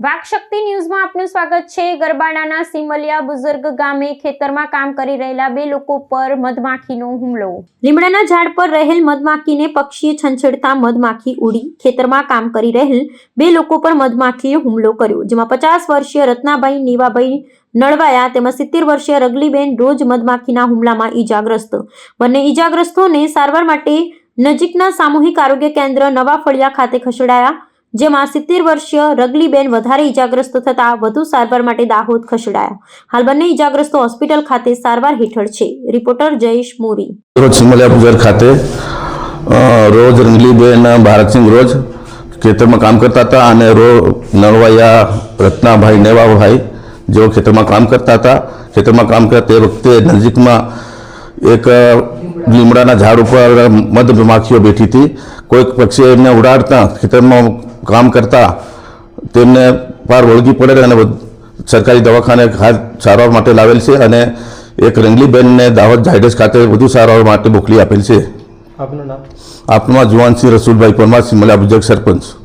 વાકશક્તિ ન્યૂઝમાં આપનું સ્વાગત છે. ગરબાડાના સિમલિયા બુઝુર્ગ ગામે ખેતરમાં કામ કરી રહેલા બે લોકો પર મધમાખીનો હુમલો. લીમડાના ઝાડ પર રહેલ મધમાખીને પક્ષીએ છંછેડતા મધમાખી ઉડી ખેતરમાં કામ કરી રહેલ બે લોકો પર મધમાખીએ હુમલો કર્યો, જેમાં પચાસ વર્ષીય રત્નાભાઈ નીવાભાઈ નળવાયા તેમજ સિત્તેર વર્ષીય રગલીબેન રોજ મધમાખીના હુમલામાં ઈજાગ્રસ્ત. બંને ઈજાગ્રસ્તોને સારવાર માટે નજીકના સામૂહિક આરોગ્ય કેન્દ્ર નવા ફળિયા ખાતે ખસેડાયા જેમાં સિત્તેર વર્ષીય રગલીબેન વધારે ઈજાગ્રસ્ત થતા વધુ સારવાર માટે દાહોદ ખસેડાયા. હાલ બંને ઇજાગ્રસ્તો હોસ્પિટલ ખાતે સારવાર હેઠળ છે. રિપોર્ટર જયેશ મોરી. રોજ સિમલિયા પૂજર ખાતે રોજ રંગલીબેન, ભારતસિંહ રોજ ખેતરમાં કામ કરતા હતા અને રો, નળવાયા, રત્નાભાઈ નેવાભાઈ જેઓ ખેતરમાં કામ કરતા હતા. ખેતરમાં કામ કરતા તે વખતે નજીકમાં એક, લીમડાના ઝાડ ઉપર મધમાખીઓ બેઠી હતી. કોઈક પક્ષી એમને ઉડાડતા ખેતરમાં કામ કરતા તેમને પાર વળગી પડે અને સરકારી દવાખાને હાથ સારવાર માટે લાવેલ છે અને એક રંગલીબેનને દાહોદ ઝાયડસ ખાતે વધુ સારવાર માટે મોકલી આપેલ છે. આપનું નામ? આપમાં જુવાનસિંહ રસુલભાઈ પરમાર સિમલા અભિજક સરપંચ.